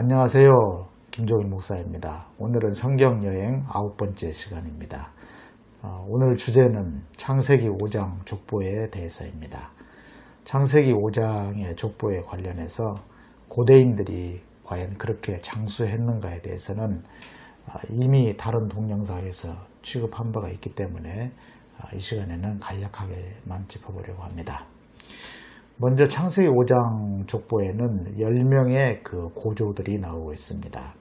안녕하세요. 김종일 목사입니다. 오늘은 성경 여행 아홉 번째 시간입니다. 어, 오늘 주제는 창세기 5장 족보에 대해서입니다. 창세기 5장의 족보에 관련해서 고대인들이 과연 그렇게 장수했는가에 대해서는 아, 이미 다른 동영상에서 취급한 바가 있기 때문에 아, 이 시간에는 간략하게만 짚어보려고 합니다. 먼저 창세기 5장 족보에는 10명의 그 고조들이 나오고 있습니다.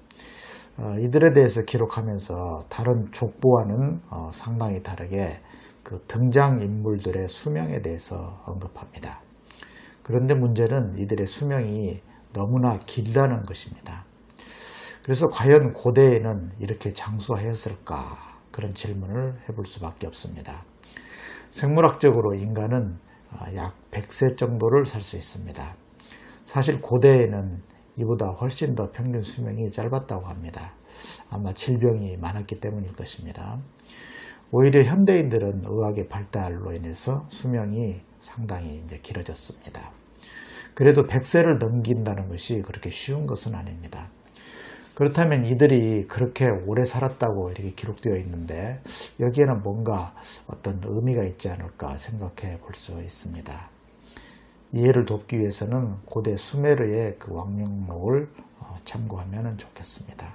어, 이들에 대해서 기록하면서 다른 족보와는 어, 상당히 다르게 그 등장인물들의 수명에 대해서 언급합니다. 그런데 문제는 이들의 수명이 너무나 길다는 것입니다. 그래서 과연 고대에는 이렇게 장수하였을까? 그런 질문을 해볼 수밖에 없습니다. 생물학적으로 인간은 아, 약 100세 정도를 살 수 있습니다. 사실 고대에는 이보다 훨씬 더 평균 수명이 짧았다고 합니다. 아마 질병이 많았기 때문일 것입니다. 오히려 현대인들은 의학의 발달로 인해서 수명이 상당히 이제 길어졌습니다. 그래도 100세를 넘긴다는 것이 그렇게 쉬운 것은 아닙니다. 그렇다면 이들이 그렇게 오래 살았다고 이렇게 기록되어 있는데 여기에는 뭔가 어떤 의미가 있지 않을까 생각해 볼 수 있습니다. 이해를 돕기 위해서는 고대 수메르의 그 왕명록을 어, 참고하면 좋겠습니다.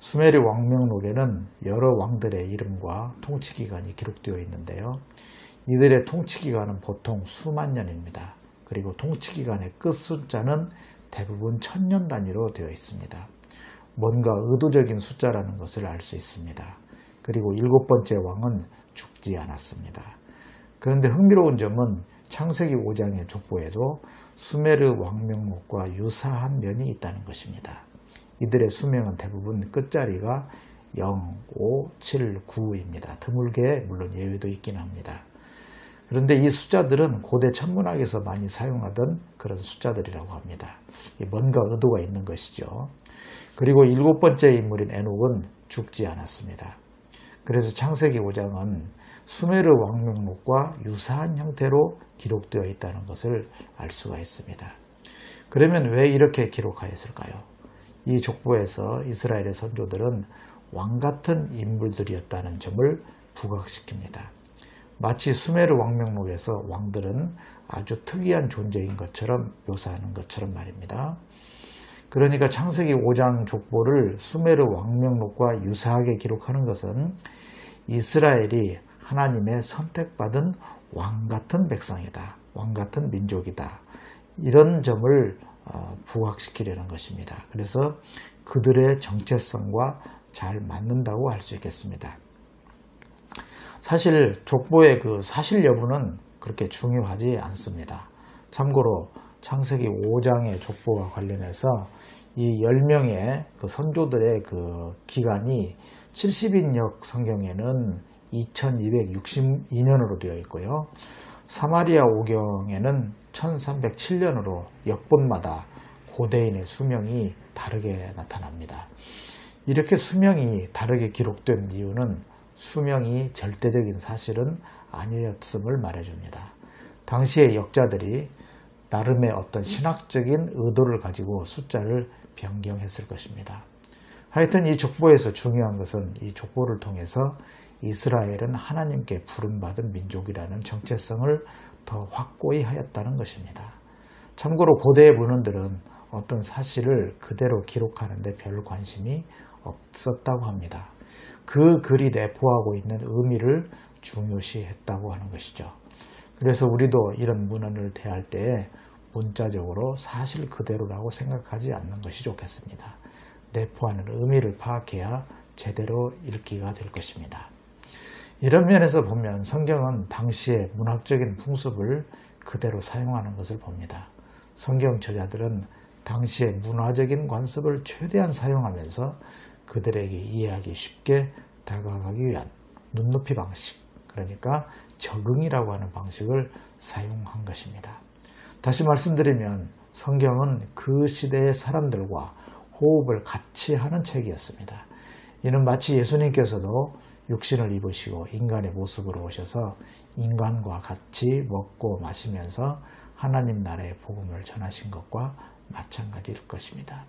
수메르 왕명록에는 여러 왕들의 이름과 통치 기간이 기록되어 있는데요. 이들의 통치 기간은 보통 수만 년입니다. 그리고 통치 기간의 끝 숫자는 대부분 천년 단위로 되어 있습니다. 뭔가 의도적인 숫자라는 것을 알 수 있습니다. 그리고 일곱 번째 왕은 죽지 않았습니다. 그런데 흥미로운 점은 창세기 5장의 족보에도 수메르 왕명록과 유사한 면이 있다는 것입니다. 이들의 수명은 대부분 끝자리가 0, 5, 7, 9입니다. 드물게 물론 예외도 있긴 합니다. 그런데 이 숫자들은 고대 천문학에서 많이 사용하던 그런 숫자들이라고 합니다. 뭔가 의도가 있는 것이죠. 그리고 일곱 번째 인물인 에녹은 죽지 않았습니다. 그래서 창세기 5장은 수메르 왕명록과 유사한 형태로 기록되어 있다는 것을 알 수가 있습니다. 그러면 왜 이렇게 기록하였을까요? 이 족보에서 이스라엘의 선조들은 왕 같은 인물들이었다는 점을 부각시킵니다. 마치 수메르 왕명록에서 왕들은 아주 특이한 존재인 것처럼 묘사하는 것처럼 말입니다. 그러니까 창세기 5장 족보를 수메르 왕명록과 유사하게 기록하는 것은 이스라엘이 하나님의 선택받은 왕 같은 백성이다. 왕 같은 민족이다. 이런 점을 어, 부각시키려는 것입니다. 그래서 그들의 정체성과 잘 맞는다고 할 수 있겠습니다. 사실 족보의 그 사실 여부는 그렇게 중요하지 않습니다. 참고로 창세기 5장의 족보와 관련해서 이 10명의 그 선조들의 그 기간이 70인역 성경에는 2262년으로 되어 있고요. 사마리아 오경에는 1307년으로 역본마다 고대인의 수명이 다르게 나타납니다. 이렇게 수명이 다르게 기록된 이유는 수명이 절대적인 사실은 아니었음을 말해줍니다. 당시의 역자들이 나름의 어떤 신학적인 의도를 가지고 숫자를 변경했을 것입니다. 하여튼 이 족보에서 중요한 것은 이 족보를 통해서 이스라엘은 하나님께 부름받은 민족이라는 정체성을 더 확고히 하였다는 것입니다. 참고로 고대의 문헌들은 어떤 사실을 그대로 기록하는데 별 관심이 없었다고 합니다. 그 글이 내포하고 있는 의미를 중요시했다고 하는 것이죠. 그래서 우리도 이런 문헌을 대할 때 문자적으로 사실 그대로라고 생각하지 않는 것이 좋겠습니다. 내포하는 의미를 파악해야 제대로 읽기가 될 것입니다. 이런 면에서 보면 성경은 당시의 문학적인 풍습을 그대로 사용하는 것을 봅니다. 성경 저자들은 당시의 문화적인 관습을 최대한 사용하면서 그들에게 이해하기 쉽게 다가가기 위한 눈높이 방식, 그러니까 적응이라고 하는 방식을 사용한 것입니다. 다시 말씀드리면 성경은 그 시대의 사람들과 호흡을 같이 하는 책이었습니다. 이는 마치 예수님께서도 육신을 입으시고 인간의 모습으로 오셔서 인간과 같이 먹고 마시면서 하나님 나라의 복음을 전하신 것과 마찬가지일 것입니다.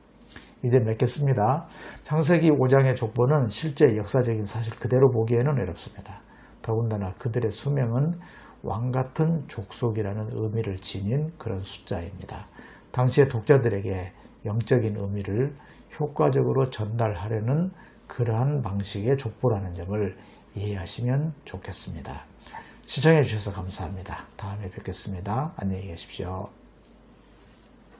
이제 맺겠습니다. 창세기 5장의 족보는 실제 역사적인 사실 그대로 보기에는 어렵습니다. 더군다나 그들의 수명은 왕 같은 족속이라는 의미를 지닌 그런 숫자입니다. 당시의 독자들에게 영적인 의미를 효과적으로 전달하려는 그러한 방식의 족보라는 점을 이해하시면 좋겠습니다. 시청해 주셔서 감사합니다. 다음에 뵙겠습니다. 안녕히 계십시오.